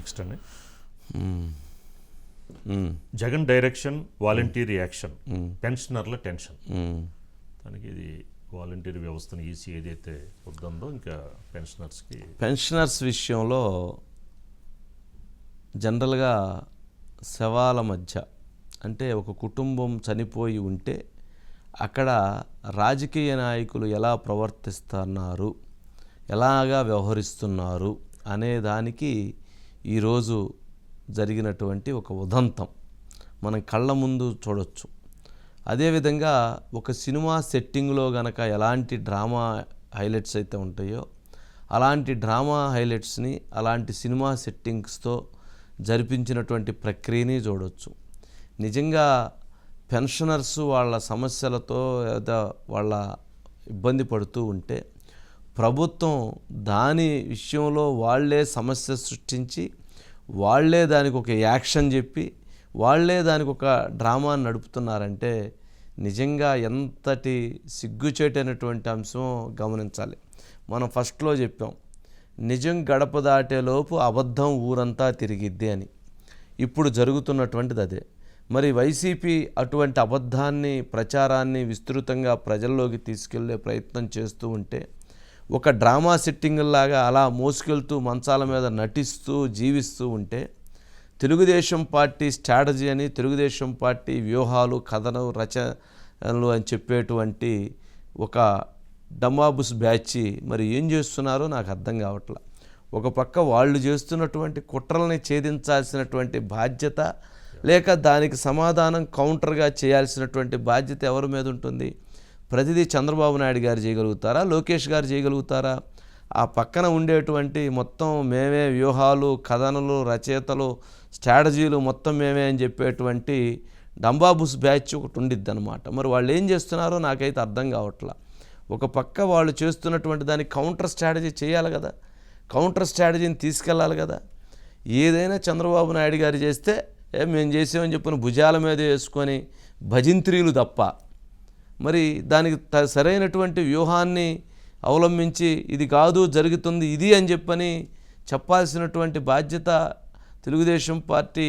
Next అండి మ్మ్. మ్మ్. జగన్ డైరెక్షన్ వాలంటీర్ యాక్షన్ పెన్షనర్ల టెన్షన్. దానికి ఇది వాలంటీర్ వ్యవస్థను ఈసీ ఏదైతే వద్దందో ఇంకా పెన్షనర్స్కి పెన్షనర్స్ విషయంలో జనరల్గా శవాల మధ్య అంటే ఒక కుటుంబం చనిపోయి ఉంటే అక్కడ రాజకీయ నాయకులు ఎలా ప్రవర్తిస్తున్నారు ఎలాగా వ్యవహరిస్తున్నారు అనే దానికి ఈరోజు జరిగినటువంటి ఒక ఉదంతం. మనం కళ్ళ ముందు చూడొచ్చు. అదేవిధంగా ఒక సినిమా సెట్టింగ్లో గనక ఎలాంటి డ్రామా హైలైట్స్ అయితే ఉంటాయో అలాంటి డ్రామా హైలైట్స్ని అలాంటి సినిమా సెట్టింగ్స్తో జరిపించినటువంటి ప్రక్రియని చూడొచ్చు. నిజంగా పెన్షనర్స్ వాళ్ళ సమస్యలతో లేదా వాళ్ళ ఇబ్బంది పడుతూ ఉంటే ప్రభుత్వం దాని విషయంలో వాళ్ళే సమస్య సృష్టించి వాళ్ళే దానికి ఒక యాక్షన్ చెప్పి వాళ్ళే దానికి ఒక డ్రామాని నడుపుతున్నారంటే నిజంగా ఎంతటి సిగ్గుచేటైనటువంటి అంశం గమనించాలి. మనం ఫస్ట్లో చెప్పాం నిజం గడప దాటేలోపు అబద్ధం ఊరంతా తిరిగిద్ది అని. ఇప్పుడు జరుగుతున్నటువంటిది అదే. మరి వైసీపీ అటువంటి అబద్ధాన్ని ప్రచారాన్ని విస్తృతంగా ప్రజల్లోకి తీసుకెళ్ళే ప్రయత్నం చేస్తూ ఉంటే ఒక డ్రామా సెట్టింగ్లాగా అలా మోసుకెళ్తూ మంచాల మీద నటిస్తూ జీవిస్తూ ఉంటే తెలుగుదేశం పార్టీ స్ట్రాటజీ అని తెలుగుదేశం పార్టీ వ్యూహాలు కథను రచనలు అని చెప్పేటువంటి ఒక డమాబుస్ బ్యాచి మరి ఏం చేస్తున్నారో నాకు అర్థం కావట్లా. ఒక పక్క వాళ్ళు చేస్తున్నటువంటి కుట్రల్ని ఛేదించాల్సినటువంటి బాధ్యత లేక దానికి సమాధానం కౌంటర్గా చేయాల్సినటువంటి బాధ్యత ఎవరి మీద ఉంటుంది? ప్రతిదీ చంద్రబాబు నాయుడు గారు చేయగలుగుతారా? లోకేష్ గారు చేయగలుగుతారా? ఆ పక్కన ఉండేటువంటి మొత్తం మేమే వ్యూహాలు కథనలు రచయితలు స్ట్రాటజీలు మొత్తం మేమే అని చెప్పేటువంటి డంబాబుస్ బ్యాచ్ ఒకటి ఉండిద్ది అనమాట మరి వాళ్ళు ఏం చేస్తున్నారో నాకైతే అర్థం కావట్లా. ఒక పక్క వాళ్ళు చేస్తున్నటువంటి దానికి కౌంటర్ స్ట్రాటజీ చేయాలి కదా. కౌంటర్ స్ట్రాటజీని తీసుకెళ్ళాలి కదా. ఏదైనా చంద్రబాబు నాయుడు గారు చేస్తే ఏ మేము చేసామని చెప్పిన భుజాల మీద వేసుకొని భజింత్రీలు తప్ప మరి దానికి త- సరైనటువంటి వ్యూహాన్ని అవలంబించి ఇది కాదు జరుగుతుంది ఇది అని చెప్పని చెప్పాల్సినటువంటి బాధ్యత తెలుగుదేశం పార్టీ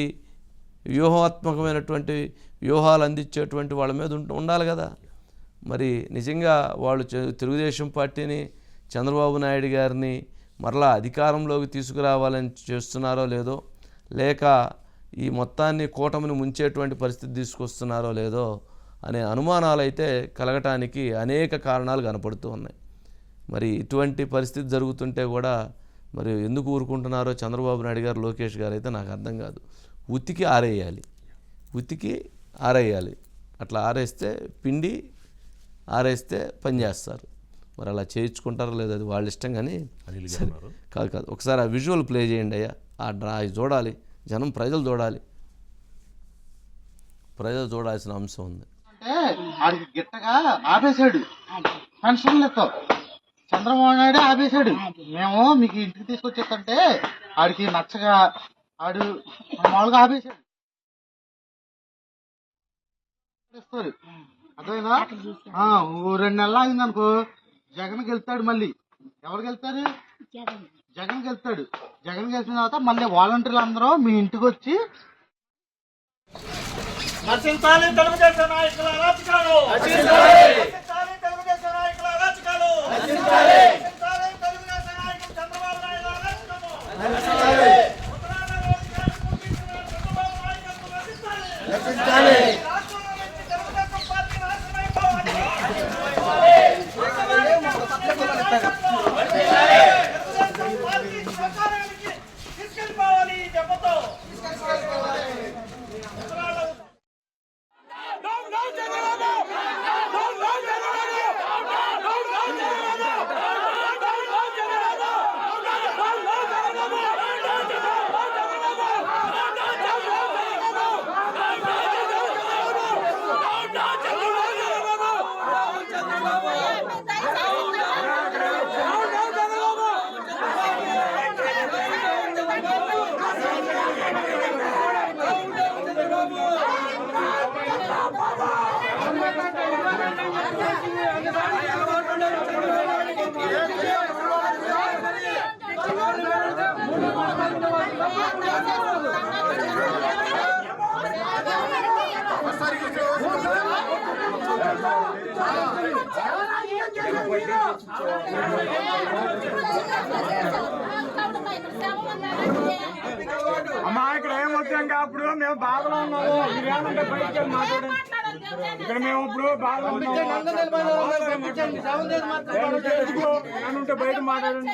వ్యూహాత్మకమైనటువంటి వ్యూహాలు అందించేటువంటి వాళ్ళ మీద ఉండాలి కదా. మరి నిజంగా వాళ్ళు తెలుగుదేశం పార్టీని చంద్రబాబు నాయుడు గారిని మరలా అధికారంలోకి తీసుకురావాలని చేస్తున్నారో లేదో లేక ఈ మొత్తాన్ని కూటమిని ముంచేటువంటి పరిస్థితి తీసుకొస్తున్నారో లేదో అనే అనుమానాలు అయితే కలగటానికి అనేక కారణాలు కనపడుతూ ఉన్నాయి. మరి ఇటువంటి పరిస్థితి జరుగుతుంటే కూడా మరి ఎందుకు ఊరుకుంటున్నారో చంద్రబాబు నాయుడు గారు లోకేష్ గారు అయితే నాకు అర్థం కాదు. ఉతికి ఆరేయాలి. ఉతికి ఆరేయాలి. అట్లా ఆరేస్తే పిండి ఆరేస్తే పని చేస్తారు. మరి అలా చేయించుకుంటారో లేదో అది వాళ్ళ ఇష్టం కానీ. కాదు కాదు. ఒకసారి ఆ విజువల్ ప్లే చేయండి అయ్యా. ఆ డ్రా చూడాలి. జనం ప్రజలు చూడాలి. ప్రజలు చూడాల్సిన అంశం ఉంది. అంటే ఆడికి గిట్టగా ఆపేశాడు. పెన్షన్లు ఇస్తాం చంద్రబాబు నాయుడు ఆపేశాడు. మేము మీకు ఇంటికి తీసుకొచ్చేస్తుంటే ఆడికి నచ్చగా ఆడు మామూలుగా ఆపేశాడు. ఓ రెండు నెలలు ఆగింది అనుకో జగన్ గెలుస్తాడు మళ్ళీ. ఎవరు గెలుతారు జగన్. గెలుస్తాడు. జగన్ గెలిచిన తర్వాత మళ్ళీ వాలంటీర్లు అందరూ మీ ఇంటికి వచ్చి నశించాలి తెలుగుదేశం నాయకుల అరాచకాలు నశించాలి. తెలుగుదేశం నాయకుల అరాచకాలు నశించాలి. అమ్మా ఇక్కడ ఏం అప్పుడు? మేము బాధలో ఉన్నాము. మీరు ఏమంటే బయటకి మాట్లాడండి. ఇక్కడ మేము ఇప్పుడు బాధలో ఉన్నాము. బయట మాట్లాడండి.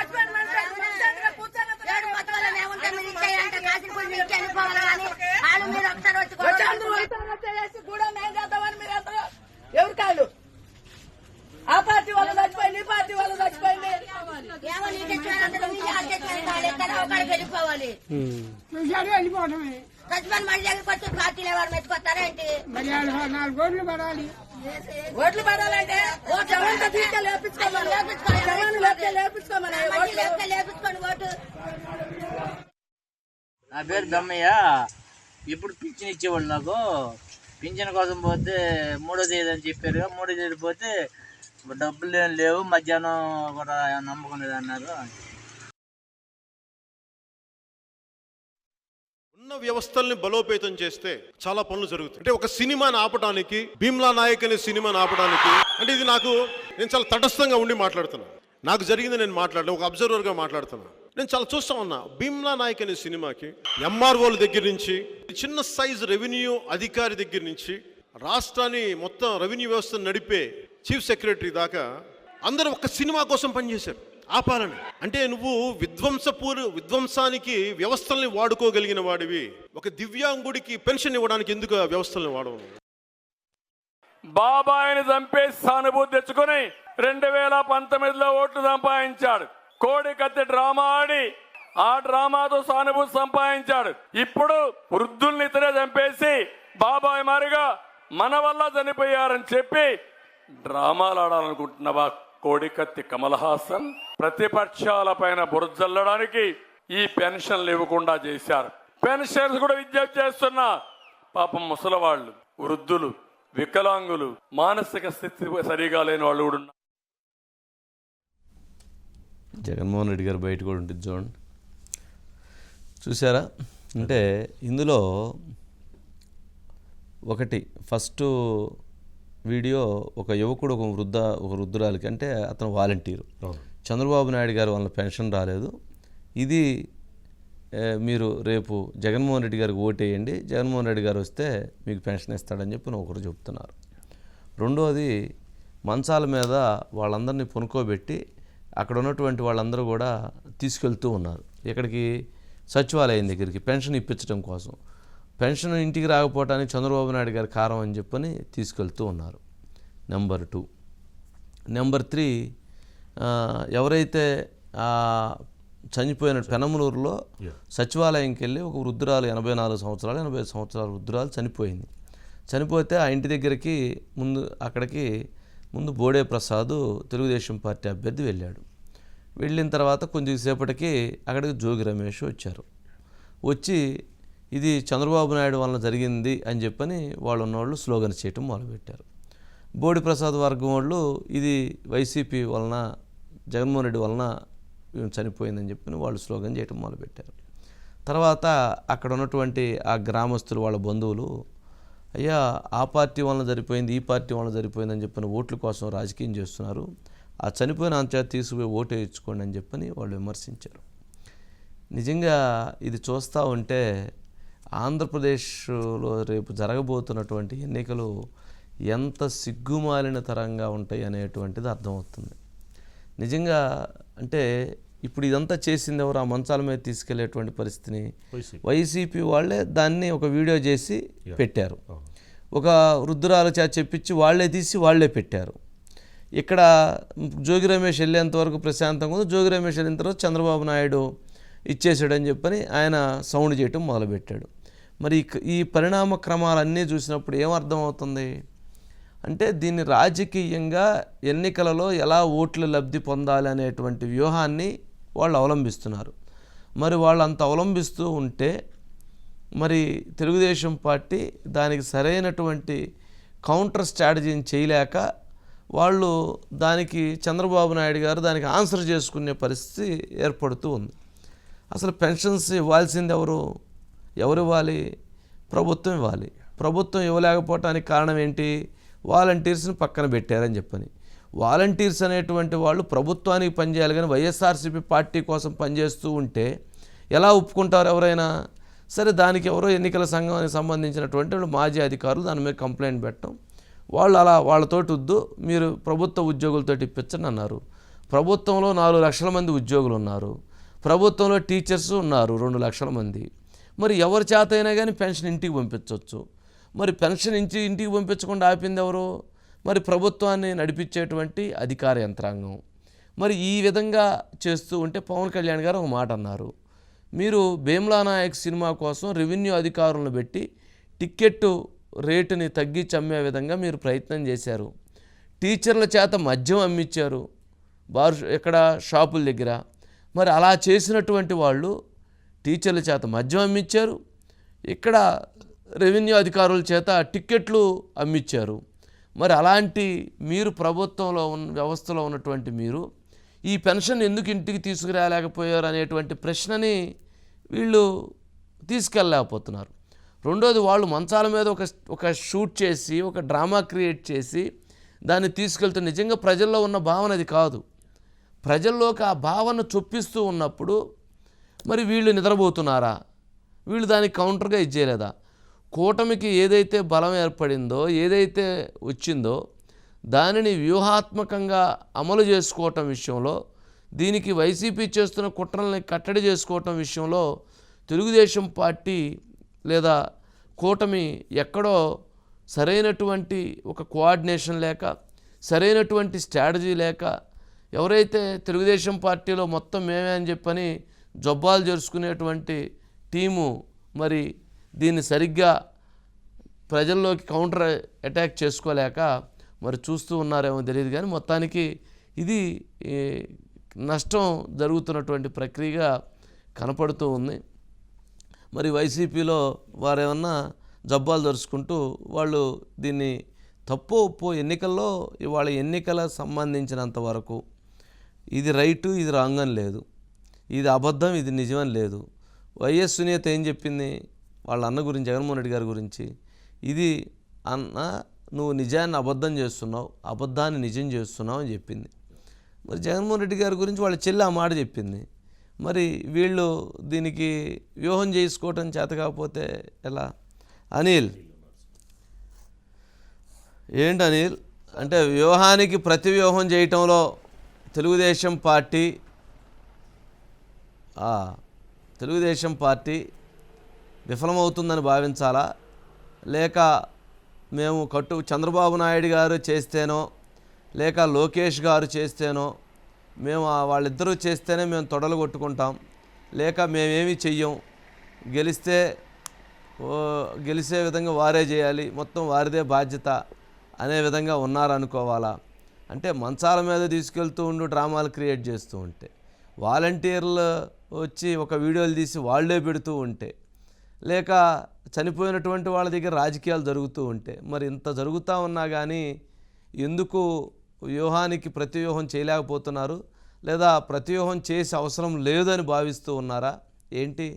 ఎవరు కాళ్ళు ఆ పార్టీ వాళ్ళు చచ్చిపోయింది ఈ పార్టీ వాళ్ళు చచ్చిపోయింది ఏమో నీ తెచ్చుకోవాలంటే నీ ఆడ తెచ్చుకోవాలి ఎక్కడ ఒకడికి వెళ్ళిపోవాలి వెళ్ళిపోవడమే సచివాన్ మళ్ళీ దగ్గరికి వచ్చి పార్టీలు ఎవరు మెచ్చుకొస్తారా ఏంటి మరి నాలుగు ఓట్లు పడాలి. ఓట్లు పడాలంటే జవాన్తో తీసుకెళ్ళి లేపించుకోమని? జవాన్ లేపితే లేపించుకోమని? లేపించుకోండి ఓటు. నా పేరు దమ్మయ్య ఇప్పుడు పింఛన్ ఇచ్చేవాళ్ళు నాకు. పింఛన్ కోసం పోతే మూడో తేదీ అని చెప్పారు మూడో తేదీ పోతే డబ్బులు ఏం లేవు. మధ్యాహ్నం కూడా నమ్మకం లేదు ఉన్న వ్యవస్థల్ని బలోపేతం చేస్తే చాలా పనులు జరుగుతాయి. అంటే ఒక సినిమాని ఆపడానికి భీమ్లా నాయక్ అనే సినిమాని ఆపడానికి అంటే ఇది నాకు నేను చాలా తటస్థంగా ఉండి మాట్లాడుతున్నాను నాకు జరిగింది నేను మాట్లాడలేదు ఒక అబ్జర్వర్గా మాట్లాడుతున్నాను నేను చాలా చూస్తా ఉన్నా భీమ్లా నాయక్ అనే సినిమాకి ఎంఆర్ఓల దగ్గర నుంచి చిన్న సైజ్ రెవెన్యూ అధికారి దగ్గర నుంచి రాష్ట్రాన్ని మొత్తం రెవెన్యూ వ్యవస్థను నడిపే చీఫ్ సెక్రటరీ దాకా అందరూ ఒక సినిమా కోసం పనిచేశారు. ఆపాలని. అంటే నువ్వు విధ్వంసపూర్ విధ్వంసానికి వ్యవస్థల్ని వాడుకోగలిగిన వాడివి. ఒక దివ్యాంగుడికి పెన్షన్ ఇవ్వడానికి ఎందుకు ఆ వ్యవస్థల్ని వాడవు? బాబాయిని చంపేసి సానుభూతి తెచ్చుకొని రెండు వేల పంతొమ్మిదిలో ఓట్లు సంపాదించాడు. కోడి కత్తి డ్రామా ఆడి ఆ డ్రామాతో సానుభూతి సంపాదించాడు. ఇప్పుడు వృద్ధుల్ని ఇతరే చంపేసి బాబాయ్ మారిగా మన వల్ల చనిపోయారని చెప్పి డ్రామాలు ఆడాలనుకుంటున్నావా కోడి కత్తి కమల్ హాసన్? ప్రతిపక్షాల పైన బురజల్లడానికి ఈ పెన్షన్లు ఇవ్వకుండా చేశారు. పెన్షన్స్ కూడా విజ్ఞప్తి చేస్తున్నా పాపం ముసలవాళ్ళు వృద్ధులు వికలాంగులు మానసిక స్థితి సరిగా లేని వాళ్ళు కూడా ఉన్నారు. జగన్మోహన్ రెడ్డి గారు బయట కూడా ఉంటుంది చూడండి. చూసారా అంటే ఇందులో ఒకటి ఫస్ట్ వీడియో ఒక యువకుడు ఒక వృద్ధ ఒక వృద్ధురాలికి అంటే అతను వాలంటీరు. అవును. చంద్రబాబు నాయుడు గారు వాళ్ళ పెన్షన్ రాలేదు. ఇది మీరు రేపు జగన్మోహన్ రెడ్డి గారికి ఓటేయండి జగన్మోహన్ రెడ్డి గారు వస్తే మీకు పెన్షన్ ఇస్తాడని చెప్పి ఒకరు చెప్తున్నారు. రెండోది మంచాల మీద వాళ్ళందరినీ పునుకోబెట్టి అక్కడ ఉన్నటువంటి వాళ్ళందరూ కూడా తీసుకెళ్తూ ఉన్నారు. ఇక్కడికి సచివాలయం దగ్గరికి పెన్షన్ ఇప్పించడం కోసం. పెన్షన్ ఇంటికి రాకపోవటానికి చంద్రబాబు నాయుడు గారి కారం అని చెప్పని తీసుకెళ్తూ ఉన్నారు. Number two. నెంబర్ త్రీ ఎవరైతే చనిపోయిన పెనమలూరులో. సచివాలయంకి వెళ్ళి ఒక వృద్ధురాలు ఎనభై నాలుగు సంవత్సరాలు ఎనభై సంవత్సరాల వృద్ధురాలు చనిపోయింది. చనిపోతే ఆ ఇంటి దగ్గరికి ముందు అక్కడికి ముందు బోడే ప్రసాద్ తెలుగుదేశం పార్టీ అభ్యర్థి వెళ్ళాడు. వెళ్ళిన తర్వాత కొంచెం సేపటికి అక్కడికి జోగి రమేష్ వచ్చారు. వచ్చి ఇది చంద్రబాబు నాయుడు వలన జరిగింది అని చెప్పని వాళ్ళు ఉన్నవాళ్ళు స్లోగన్ చేయటం మొదలుపెట్టారు. బోడి ప్రసాద్ వర్గం వాళ్ళు ఇది వైసీపీ వలన జగన్మోహన్ రెడ్డి వలన చనిపోయిందని చెప్పి వాళ్ళు స్లోగన్ చేయటం మొదలుపెట్టారు. తర్వాత అక్కడ ఉన్నటువంటి ఆ గ్రామస్తులు వాళ్ళ బంధువులు అయ్యా ఆ పార్టీ వలన జరిపోయింది ఈ పార్టీ వలన జరిపోయిందని చెప్పిన ఓట్ల కోసం రాజకీయం చేస్తున్నారు. ఆ చనిపోయిన అంతా తీసుకుపోయి ఓటు వేయించుకోండి అని చెప్పని వాళ్ళు విమర్శించారు. నిజంగా ఇది చూస్తూ ఉంటే ఆంధ్రప్రదేశ్లో రేపు జరగబోతున్నటువంటి ఎన్నికలు ఎంత సిగ్గుమాలిన తరంగా ఉంటాయి అనేటువంటిది అర్థమవుతుంది. నిజంగా అంటే ఇప్పుడు ఇదంతా చేసింది ఎవరు? ఆ మంచాల మీద తీసుకెళ్ళేటువంటి పరిస్థితిని వైసీపీ. వాళ్ళే దాన్ని ఒక వీడియో చేసి పెట్టారు. అవును. ఒక వృద్ధురాలు చేత చెప్పించి వాళ్ళే తీసి వాళ్ళే పెట్టారు. ఇక్కడ జోగి రమేష్ వెళ్ళేంత వరకు ప్రశాంతంగా ఉంది. జోగి రమేష్ వెళ్ళిన తర్వాత చంద్రబాబు నాయుడు ఇచ్చేసాడని చెప్పని ఆయన సౌండ్ చేయటం మొదలుపెట్టాడు. మరి ఈ పరిణామ క్రమాలన్నీ చూసినప్పుడు ఏమర్థమవుతుంది అంటే దీన్ని రాజకీయంగా ఎన్నికలలో ఎలా ఓట్లు లబ్ధి పొందాలి అనేటువంటి వ్యూహాన్ని వాళ్ళు అవలంబిస్తున్నారు. మరి వాళ్ళు అంత అవలంబిస్తూ ఉంటే మరి తెలుగుదేశం పార్టీ దానికి సరైనటువంటి కౌంటర్ స్ట్రాటజీని చేయలేక వాళ్ళు దానికి చంద్రబాబు నాయుడు గారు దానికి ఆన్సర్ చేసుకునే పరిస్థితి ఏర్పడుతూ ఉంది. అసలు పెన్షన్స్ ఇవ్వాల్సింది ఎవరు? ఎవరు ఇవ్వాలి? ప్రభుత్వం ఇవ్వాలి. ప్రభుత్వం ఇవ్వలేకపోవటానికి కారణం ఏంటి? వాలంటీర్స్ని పక్కన పెట్టారని చెప్పని. వాలంటీర్స్ అనేటువంటి వాళ్ళు ప్రభుత్వానికి పనిచేయాలి కానీ వైఎస్ఆర్సీపీ పార్టీ కోసం పనిచేస్తూ ఉంటే ఎలా ఒప్పుకుంటారు ఎవరైనా? సరే దానికి ఎవరో ఎన్నికల సంఘానికి సంబంధించినటువంటి మాజీ అధికారులు దాని మీద కంప్లైంట్ పెట్టడం. వాళ్ళు అలా వాళ్ళతోటి వద్దు మీరు ప్రభుత్వ ఉద్యోగులతో ఇప్పించండి అన్నారు. ప్రభుత్వంలో నాలుగు లక్షల మంది ఉద్యోగులు ఉన్నారు. ప్రభుత్వంలో టీచర్స్ ఉన్నారు రెండు లక్షల మంది. మరి ఎవరి చేత అయినా కానీ పెన్షన్ ఇంటికి పంపించవచ్చు మరి పెన్షన్ ఇంటి ఇంటికి పంపించకుండా ఆపింది ఎవరు? మరి ప్రభుత్వాన్ని నడిపించేటువంటి అధికార యంత్రాంగం. మరి ఈ విధంగా చేస్తూ ఉంటే పవన్ కళ్యాణ్ గారు ఒక మాట అన్నారు. మీరు భీమ్లా నాయక్ సినిమా కోసం రెవెన్యూ అధికారులను పెట్టి టిక్కెట్టు రేటుని తగ్గించి అమ్మే విధంగా మీరు ప్రయత్నం చేశారు. టీచర్ల చేత మద్యం అమ్మించారు బార్ ఇక్కడ షాపుల దగ్గర. మరి అలా చేసినటువంటి వాళ్ళు టీచర్ల చేత మద్యం అమ్మించారు ఇక్కడ రెవెన్యూ అధికారుల చేత టిక్కెట్లు అమ్మించారు మరి అలాంటి మీరు ప్రభుత్వంలో ఉన్న వ్యవస్థలో ఉన్నటువంటి మీరు ఈ పెన్షన్ ఎందుకు ఇంటికి తీసుకురాలేకపోయారు అనేటువంటి ప్రశ్నని వీళ్ళు తీసుకెళ్ళలేకపోతున్నారు. రెండోది వాళ్ళు మంచాల మీద ఒక ఒక షూట్ చేసి ఒక డ్రామా క్రియేట్ చేసి దాన్ని తీసుకెళ్తూ నిజంగా ప్రజల్లో ఉన్న భావన అది కాదు. ప్రజల్లోకి ఆ భావన చొప్పిస్తూ ఉన్నప్పుడు మరి వీళ్ళు నిద్రపోతున్నారా? వీళ్ళు దానికి కౌంటర్గా ఇచ్చేయలేదా కూటమికి ఏదైతే బలం ఏర్పడిందో ఏదైతే వచ్చిందో దానిని వ్యూహాత్మకంగా అమలు చేసుకోవటం విషయంలో దీనికి వైసీపీ చేస్తున్న కుట్రల్ని కట్టడి చేసుకోవటం విషయంలో తెలుగుదేశం పార్టీ లేదా కూటమి ఎక్కడో సరైనటువంటి ఒక కోఆర్డినేషన్ లేక సరైనటువంటి స్ట్రాటజీ లేక ఎవరైతే తెలుగుదేశం పార్టీలో మొత్తం మేమే అని చెప్పని జబ్బాలు జరుచుకునేటువంటి టీము మరి దీన్ని సరిగ్గా ప్రజల్లోకి కౌంటర్ అటాక్ చేసుకోలేక మరి చూస్తూ ఉన్నారేమో తెలియదు కానీ మొత్తానికి ఇది నష్టం జరుగుతున్నటువంటి ప్రక్రియగా కనపడుతూ ఉంది. మరి వైసీపీలో వారేమన్నా జబ్బాలు దరుచుకుంటూ వాళ్ళు దీన్ని తప్పు ఒప్పు ఎన్నికల్లో ఇవాళ ఎన్నికల సంబంధించినంత వరకు ఇది రైటు ఇది రాంగ్ అని లేదు. ఇది అబద్ధం ఇది నిజమని లేదు. వైఎస్ సునీత ఏం చెప్పింది? వాళ్ళ అన్న గురించి జగన్మోహన్ రెడ్డి గారి గురించి ఇది అన్న నువ్వు నిజాన్ని అబద్ధం చేస్తున్నావు అబద్ధాన్ని నిజం చేస్తున్నావు అని చెప్పింది. మరి జగన్మోహన్ రెడ్డి గారి గురించి వాళ్ళ చెల్లి ఆ మాట చెప్పింది. మరి వీళ్ళు దీనికి వ్యూహం చేసుకోవటం చేత కాకపోతే ఎలా? అనిల్. ఏంటి అనిల్? అంటే వ్యూహానికి ప్రతి వ్యూహం చేయటంలో తెలుగుదేశం పార్టీ తెలుగుదేశం పార్టీ విఫలమవుతుందని భావించాలా? లేక మేము కట్టు చంద్రబాబు నాయుడు గారు చేస్తేనో లేక లోకేష్ గారు చేస్తేనో మేము వాళ్ళిద్దరూ చేస్తేనే మేము తొడలు కొట్టుకుంటాం. లేక మేమేమి చెయ్యం? గెలిస్తే గెలిసే గెలిచే విధంగా వారే చేయాలి. మొత్తం వారిదే బాధ్యత అనే విధంగా ఉన్నారనుకోవాలా? అంటే మంచాల మీద తీసుకెళ్తూ ఉండు డ్రామాలు క్రియేట్ చేస్తూ ఉంటే. వాలంటీర్లు వచ్చి ఒక వీడియోలు తీసి వాళ్ళే పెడుతూ ఉంటే. లేక చనిపోయినటువంటి వాళ్ళ దగ్గర రాజకీయాలు జరుగుతూ ఉంటే మరి ఇంత జరుగుతూ ఉన్నా కానీ ఎందుకు వ్యూహానికి ప్రతివ్యూహం చేయలేకపోతున్నారు? లేదా ప్రతివ్యూహం చేసే అవసరం లేదని భావిస్తూ ఉన్నారా? ఏంటి?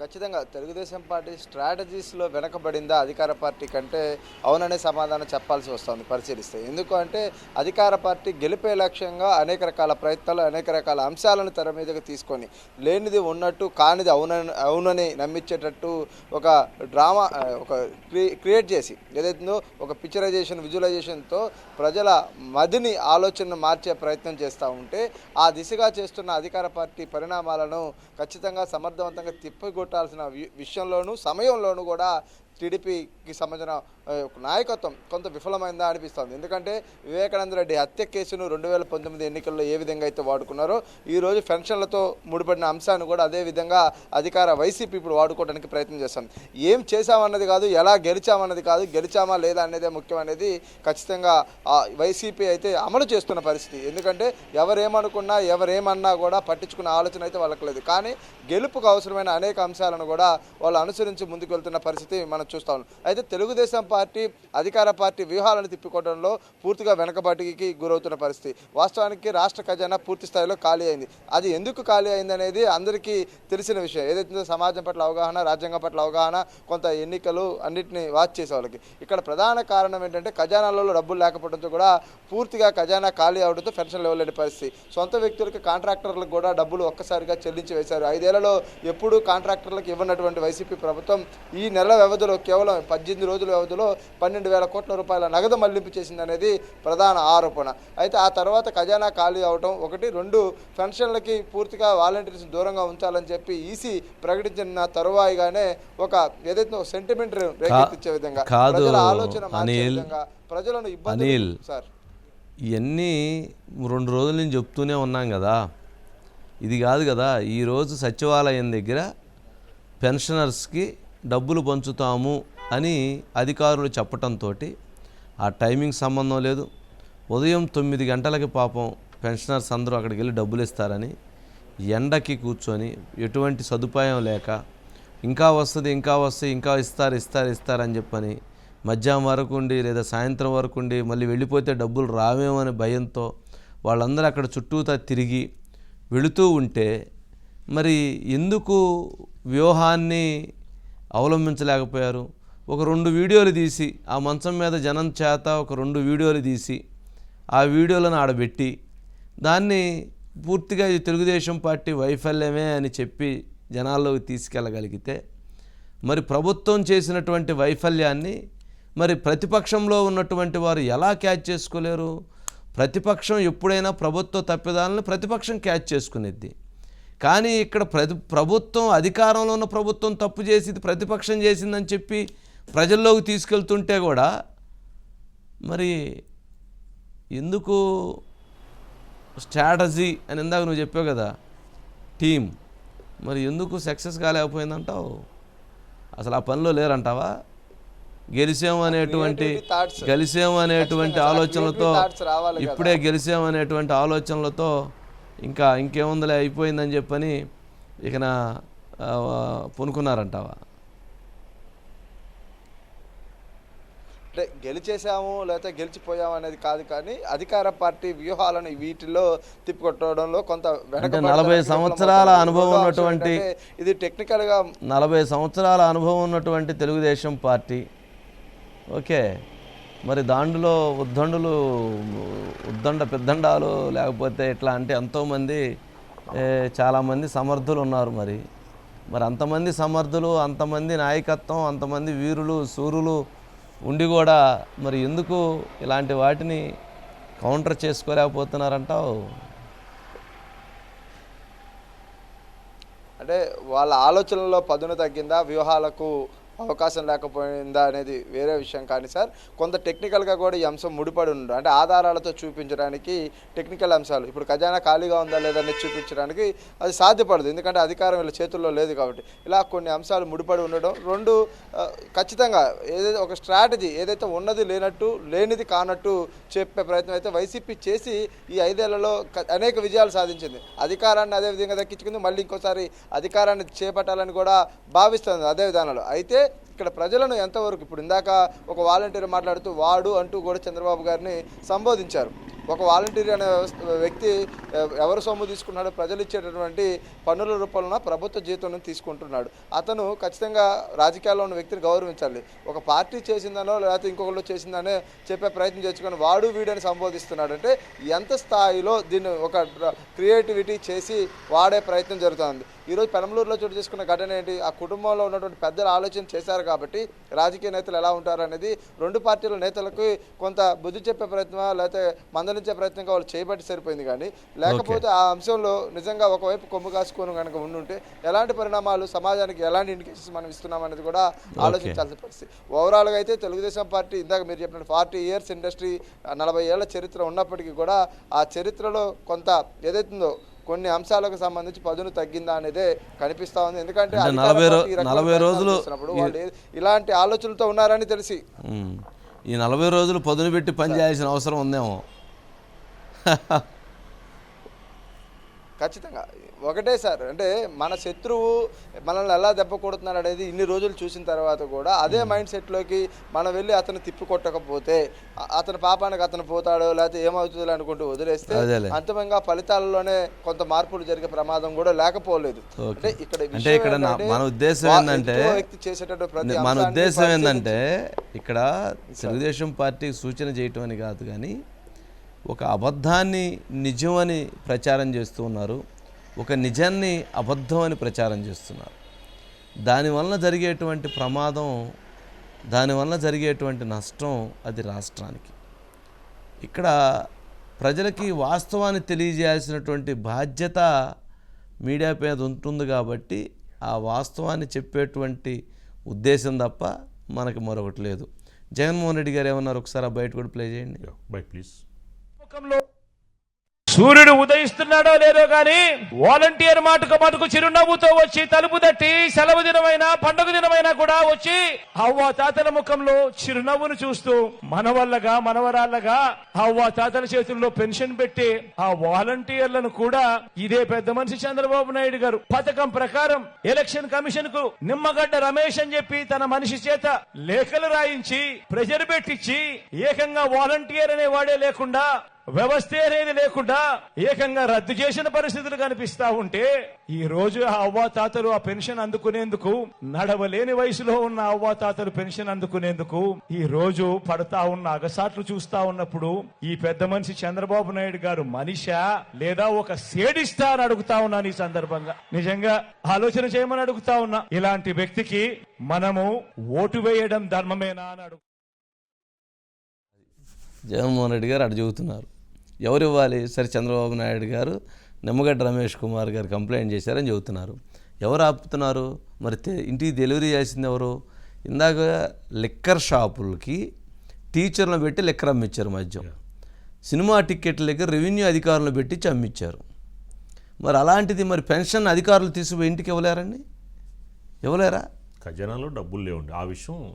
ఖచ్చితంగా తెలుగుదేశం పార్టీ స్ట్రాటజీస్లో వెనకబడిందా అధికార పార్టీ కంటే అవుననే సమాధానం చెప్పాల్సి వస్తుంది పరిశీలిస్తే. ఎందుకు అంటే అధికార పార్టీ గెలిపే లక్ష్యంగా అనేక రకాల ప్రయత్నాలు అనేక రకాల అంశాలను తెర మీదకి తీసుకొని లేనిది ఉన్నట్టు కానిది అవునని అవునని నమ్మించేటట్టు ఒక డ్రామా ఒక క్రి క్రియేట్ చేసి ఏదైతుందో ఒక పిక్చరైజేషన్ విజువలైజేషన్తో ప్రజల మదిని ఆలోచనను మార్చే ప్రయత్నం చేస్తూ ఉంటే ఆ దిశగా చేస్తున్న అధికార పార్టీ పరిణామాలను ఖచ్చితంగా సమర్థవంతంగా తిప్పికొట్టాల్సిన కూడగొట్టాల్సిన విషయంలోనూ సమయంలోనూ కూడా టీడీపీకి సంబంధించిన నాయకత్వం కొంత విఫలమైందా అనిపిస్తుంది. ఎందుకంటే వివేకానంద రెడ్డి హత్య కేసును రెండు వేల పంతొమ్మిది ఎన్నికల్లో ఏ విధంగా అయితే వాడుకున్నారో ఈరోజు పెన్షన్లతో ముడిపడిన అంశాన్ని కూడా అదే విధంగా అధికార వైసీపీ ఇప్పుడు వాడుకోవడానికి ప్రయత్నం చేస్తాం ఏం చేశామన్నది కాదు ఎలా గెలిచామన్నది కాదు గెలిచామా లేదా అనేదే ముఖ్యం అనేది ఖచ్చితంగా వైసీపీ అయితే అమలు చేస్తున్న పరిస్థితి. ఎందుకంటే ఎవరేమనుకున్నా ఎవరేమన్నా కూడా పట్టించుకున్న ఆలోచన అయితే వాళ్ళకి లేదు. కానీ గెలుపుకు అవసరమైన అనేక అంశాలను కూడా వాళ్ళు అనుసరించి ముందుకు వెళ్తున్న పరిస్థితి మనం చూస్తా ఉన్నాం. అయితే తెలుగుదేశం పార్టీ అధికార పార్టీ వ్యూహాలను తిప్పికొట్టడంలో పూర్తిగా వెనకబాటుకి గురవుతున్న పరిస్థితి. వాస్తవానికి రాష్ట్ర ఖజానా పూర్తి స్థాయిలో ఖాళీ అయింది. అది ఎందుకు ఖాళీ అయింది అనేది అందరికీ తెలిసిన విషయం. ఏదైతే సమాజం పట్ల అవగాహన రాజ్యాంగం పట్ల అవగాహన కొంత ఎన్నికలు అన్నింటినీ వాచ్ చేసే వాళ్ళకి. ఇక్కడ ప్రధాన కారణం ఏంటంటే ఖజానాలలో డబ్బులు లేకపోవడంతో కూడా పూర్తిగా ఖజానా ఖాళీ అవడంతో పెన్షన్ లెవెల్ లేని పరిస్థితి. సొంత వ్యక్తులకి కాంట్రాక్టర్లకు కూడా డబ్బులు ఒక్కసారిగా చెల్లించి వేశారు. ఐదేళ్ళలో ఎప్పుడూ కాంట్రాక్టర్లకు ఇవ్వనటువంటి వైసీపీ ప్రభుత్వం ఈ నెల వ్యవధిలో కేవలం పద్దెనిమిది రోజుల వ్యవధిలో పన్నెండు వేల కోట్ల రూపాయల నగదు మళ్ళింపు చేసిందనేది ప్రధాన ఆరోపణ అయితే ఆ తర్వాత ఖజానా ఖాళీ అవటం ఒకటి రెండు పెన్షన్లకి పూర్తిగా వాలంటీర్స్ దూరంగా ఉంచాలని చెప్పి ఈసీ ప్రకటించిన తరువాయిగానే ఒక ఏదైతే సెంటిమెంట్ రేకెత్తించే విధంగా ప్రజల ఆలోచన మార్చే అనిల్. విధంగా ప్రజలను ఇబ్బంది. సార్ ఇవన్నీ రెండు రోజుల నుంచి చెప్తూనే ఉన్నాం కదా ఇది కాదు కదా ఈరోజు సచివాలయం దగ్గర పెన్షనర్స్కి డబ్బులు పంచుతాము అని అధికారులు చెప్పటంతో ఆ టైమింగ్ సంబంధం లేదు. ఉదయం తొమ్మిది గంటలకి పాపం పెన్షనర్స్ అందరూ అక్కడికి వెళ్ళి డబ్బులు ఇస్తారని ఎండకి కూర్చొని ఎటువంటి సదుపాయం లేక ఇంకా వస్తుంది ఇంకా వస్తుంది ఇంకా ఇస్తారు ఇస్తారు ఇస్తారని చెప్పని మధ్యాహ్నం వరకు ఉండి లేదా సాయంత్రం వరకు ఉండి మళ్ళీ వెళ్ళిపోతే డబ్బులు రావేమో భయంతో వాళ్ళందరూ అక్కడ చుట్టూతా తిరిగి వెళుతూ ఉంటే మరి ఎందుకు వ్యూహాన్ని అవలంబించలేకపోయారు. ఒక రెండు వీడియోలు తీసి ఆ మంచం మీద జనం చేత ఒక రెండు వీడియోలు తీసి ఆ వీడియోలను ఆడబెట్టి దాన్ని పూర్తిగా ఇది తెలుగుదేశం పార్టీ వైఫల్యమే అని చెప్పి జనాల్లోకి తీసుకెళ్ళగలిగితే మరి ప్రభుత్వం చేసినటువంటి వైఫల్యాన్ని మరి ప్రతిపక్షంలో ఉన్నటువంటి వారు ఎలా క్యాచ్ చేసుకోలేరు? ప్రతిపక్షం ఎప్పుడైనా ప్రభుత్వ తప్పిదాలను ప్రతిపక్షం క్యాచ్ చేసుకునేది. కానీ ఇక్కడ ప్రతి ప్రభుత్వం అధికారంలో ఉన్న ప్రభుత్వం తప్పు చేసి ఇది ప్రతిపక్షం చేసిందని చెప్పి ప్రజల్లోకి తీసుకెళ్తుంటే కూడా మరి ఎందుకు స్ట్రాటజీ అని ఇందాక నువ్వు చెప్పావు కదా టీం మరి ఎందుకు సక్సెస్ కాలేకపోయిందంటావు అసలు ఆ పనిలో లేరంటావా గెలిసాము అనేటువంటి. గెలిసాము అనేటువంటి ఆలోచనలతో. ఇప్పుడే గెలిసాము అనేటువంటి ఆలోచనలతో ఇంకా ఇంకేముందిలే అయిపోయిందని చెప్పని ఇక నా పొనుకున్నారంటావా అంటే గెలిచేసాము లేకపోతే గెలిచిపోయాము అనేది కాదు కానీ అధికార పార్టీ వ్యూహాలను వీటిలో తిప్పికొట్టడంలో కొంత నలభై. సంవత్సరాల అనుభవం ఉన్నటువంటి- ఇది టెక్నికల్గా నలభై సంవత్సరాల అనుభవం ఉన్నటువంటి తెలుగుదేశం పార్టీ ఓకే మరి దాంట్లో ఉద్దండులు ఉద్దండ పెద్దండాలు లేకపోతే ఇట్లా అంటే ఎంతోమంది చాలామంది సమర్థులు ఉన్నారు మరి. మరి అంతమంది సమర్థులు అంతమంది నాయకత్వం అంతమంది వీరులు సూరులు ఉండి కూడా మరి ఎందుకు ఇలాంటి వాటిని కౌంటర్ చేసుకోలేకపోతున్నారంటావు? అంటే వాళ్ళ ఆలోచనలో పదును తగ్గిందా? వ్యూహాలకు అవకాశం లేకపోయిందా అనేది వేరే విషయం కానీ సార్ కొంత టెక్నికల్గా కూడా ఈ అంశం ముడిపడి ఉంది అంటే ఆధారాలతో చూపించడానికి టెక్నికల్ అంశాలు. ఇప్పుడు ఖజానా ఖాళీగా ఉందా లేదా అనేది చూపించడానికి అది సాధ్యపడదు. ఎందుకంటే అధికారం వీళ్ళ చేతుల్లో లేదు కాబట్టి. ఇలా కొన్ని అంశాలు ముడిపడి ఉండడం. రెండు ఖచ్చితంగా ఏదైతే ఒక స్ట్రాటజీ ఏదైతే ఉన్నది లేనట్టు లేనిది కానట్టు చెప్పే ప్రయత్నం అయితే వైసీపీ చేసి ఈ ఐదేళ్ళలో అనేక విజయాలు సాధించింది. అధికారాన్ని అదే విధంగా దక్కించుకుంది. మళ్ళీ ఇంకోసారి అధికారాన్ని చేపట్టాలని కూడా భావిస్తుంది అదే విధానంలో. అయితే ఇక్కడ ప్రజలను ఎంతవరకు ఇప్పుడు ఇందాక ఒక వాలంటీర్ మాట్లాడుతూ వాడు అంటూ కూడా చంద్రబాబు గారిని సంబోధించారు. ఒక వాలంటీర్ అనే వ్యవస్థ- వ్యక్తి ఎవరు సొమ్ము తీసుకున్నాడో ప్రజలు ఇచ్చేటటువంటి పన్నుల రూపంలో ప్రభుత్వ జీతం తీసుకుంటున్నాడు. అతను ఖచ్చితంగా రాజకీయాల్లో ఉన్న వ్యక్తిని గౌరవించాలి. ఒక పార్టీ చేసిందనో లేకపోతే ఇంకొకళ్ళు చేసిందనే చెప్పే ప్రయత్నం చేసుకొని వాడు వీడని సంబోధిస్తున్నాడు అంటే ఎంత స్థాయిలో దీన్ని ఒక క్రియేటివిటీ చేసి వాడే ప్రయత్నం జరుగుతుంది. ఈరోజు పెనమలూరులో చోటు చేసుకున్న ఘటన ఏంటి? ఆ కుటుంబంలో ఉన్నటువంటి పెద్దలు ఆలోచన చేశారు కాబట్టి రాజకీయ నేతలు ఎలా ఉంటారు అనేది రెండు పార్టీల నేతలకు కొంత బుద్ధి చెప్పే ప్రయత్నం లేకపోతే మందలించే ప్రయత్నంగా వాళ్ళు చేయబట్టి సరిపోయింది కానీ లేకపోతే ఆ అంశంలో నిజంగా ఒకవైపు కొమ్ము కాసుకొని కనుక ఉండుంటే ఎలాంటి పరిణామాలు సమాజానికి ఎలాంటి ఇండికేషన్స్ మనం ఇస్తున్నాం అనేది కూడా ఆలోచించాల్సిన పరిస్థితి. ఓవరాల్గా అయితే తెలుగుదేశం పార్టీ ఇందాక మీరు చెప్పినట్టు ఫార్టీ ఇయర్స్ ఇండస్ట్రీ నలభై ఏళ్ళ చరిత్ర ఉన్నప్పటికీ కూడా ఆ చరిత్రలో కొంత ఏదైతుందో కొన్ని అంశాలకు సంబంధించి పదును తగ్గిందా అనేదే కనిపిస్తా ఉంది. ఎందుకంటే నలభై రోజులు ఇలాంటి ఆలోచనలతో ఉన్నారని తెలిసి. ఈ నలభై రోజులు పదును పెట్టి పని చేయాల్సిన అవసరం ఉందేమో. ఖచ్చితంగా. ఒకటే సార్ అంటే మన శత్రువు మనల్ని ఎలా దెబ్బ కొడుతున్నాడు అనేది ఇన్ని రోజులు చూసిన తర్వాత కూడా అదే మైండ్ సెట్లోకి మనం వెళ్ళి అతను తిప్పి కొట్టకపోతే అతని పాపానికి అతను పోతాడో లేకపోతే ఏమవుతుందో అనుకుంటూ వదిలేస్తే. అంతిమంగా ఫలితాలలోనే కొంత మార్పులు జరిగే ప్రమాదం కూడా లేకపోలేదు. అంటే ఇక్కడ అంటే మన ఉద్దేశం ఏంటంటే వ్యక్తి చేసేటటువంటి ప్రతి మన ఉద్దేశం ఏంటంటే ఇక్కడ తెలుగుదేశం పార్టీ సూచన చేయటం అని కాదు కానీ ఒక అబద్ధాన్ని నిజం అని ప్రచారం చేస్తూ ఉన్నారు ఒక నిజాన్ని అబద్ధం అని ప్రచారం చేస్తున్నారు. దానివల్ల జరిగేటువంటి ప్రమాదం దానివల్ల జరిగేటువంటి నష్టం అది రాష్ట్రానికి. ఇక్కడ ప్రజలకి వాస్తవాన్ని తెలియజేయాల్సినటువంటి బాధ్యత మీడియా మీద ఉంటుంది కాబట్టి ఆ వాస్తవాన్ని చెప్పేటువంటి ఉద్దేశం తప్ప మనకి మరొకటి లేదు. జగన్మోహన్ రెడ్డి గారు ఏమన్నారు? ఒకసారి ఆ బయట కూడా ప్లే చేయండి. Bye please. సూర్యుడు ఉదయిస్తున్నాడో లేదో గాని వాలంటీర్ మాటకు మటుకు చిరునవ్వుతో వచ్చి తలుపు తట్టి సెలవు దినమైనా పండుగ దినమైనా కూడా వచ్చి అవ్వ తాతల ముఖంలో చిరునవ్వును చూస్తూ మనవల్లగా మనవరాళ్ళగా అవ్వ తాతల చేతుల్లో పెన్షన్ పెట్టి ఆ వాలంటీర్లను కూడా ఇదే పెద్ద మనిషి చంద్రబాబు నాయుడు గారు పథకం ప్రకారం ఎలక్షన్ కమిషన్కు నిమ్మగడ్డ రమేష్ అని చెప్పి తన మనిషి చేత లేఖలు రాయించి ప్రెజర్ పెట్టించి ఏకంగా వాలంటీర్ అనే వాడే లేకుండా వ్యవస్థ అనేది లేకుండా ఏకంగా రద్దు చేసిన పరిస్థితులు కనిపిస్తా ఉంటే ఈ రోజు ఆ అవ్వాతాతలు ఆ పెన్షన్ అందుకునేందుకు నడవలేని వయసులో ఉన్న అవ్వాతాతలు పెన్షన్ అందుకునేందుకు ఈ రోజు పడతా ఉన్న అగసాట్లు చూస్తా ఉన్నప్పుడు ఈ పెద్ద మనిషి చంద్రబాబు నాయుడు గారు మనిషా లేదా ఒక సేడిస్తా అని అడుగుతా ఉన్నాను ఈ సందర్భంగా? నిజంగా ఆలోచన చేయమని అడుగుతా ఉన్నా. ఇలాంటి వ్యక్తికి మనము ఓటు వేయడం ధర్మమేనా అని అడుగు జగన్మోహన్ రెడ్డి గారు అటు చెబుతున్నారు. ఎవరు ఇవ్వాలి సరే చంద్రబాబు నాయుడు గారు నిమ్మగడ్డ రమేష్ కుమార్ గారు కంప్లైంట్ చేశారని చెబుతున్నారు. ఎవరు ఆపుతున్నారు? మరి తె- ఇంటికి డెలివరీ చేసింది ఎవరు? ఇందాక లిక్కర్ షాపులకి టీచర్లను పెట్టి లిక్కర్ అమ్మిచ్చారు మద్యం. సినిమా టిక్కెట్ల దగ్గర రెవెన్యూ అధికారులను పెట్టి అమ్మిచ్చారు మరి అలాంటిది మరి పెన్షన్ అధికారులు తీసుకుపోయి ఇంటికి ఇవ్వలేరండి? ఇవ్వలేరా? ఖజానాలో డబ్బులు లేవండి. ఆ విషయం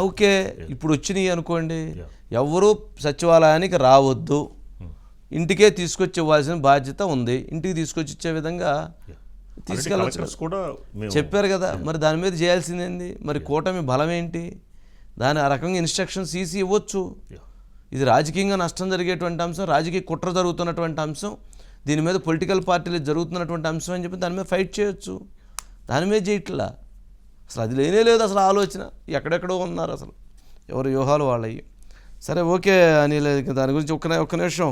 ఓకే ఇప్పుడు వచ్చినాయి అనుకోండి. ఎవరు సచివాలయానికి రావద్దు. ఇంటికే తీసుకొచ్చి ఇవ్వాల్సిన బాధ్యత ఉంది. ఇంటికి తీసుకొచ్చి ఇచ్చే విధంగా తీసుకెళ్ళచ్చు కూడా చెప్పారు కదా. మరి దాని మీద చేయాల్సిందేంది? మరి కూటమి బలం ఏంటి దాని ఆ రకంగా ఇన్స్ట్రక్షన్స్ ఈసీ ఇవ్వచ్చు. ఇది రాజకీయంగా నష్టం జరిగేటువంటి అంశం రాజకీయ కుట్ర జరుగుతున్నటువంటి అంశం దీని మీద పొలిటికల్ పార్టీలు జరుగుతున్నటువంటి అంశం అని చెప్పి దాని మీద ఫైట్ చేయొచ్చు. దాని మీద చేయట్లా? అసలు అది లేనే లేదు అసలు ఆలోచన. ఎక్కడెక్కడో ఉన్నారు అసలు. ఎవరి వ్యూహాలు వాళ్ళవి సరే ఓకే అనిల్ దాని గురించి ఒక్క ఒక్క నిమిషం.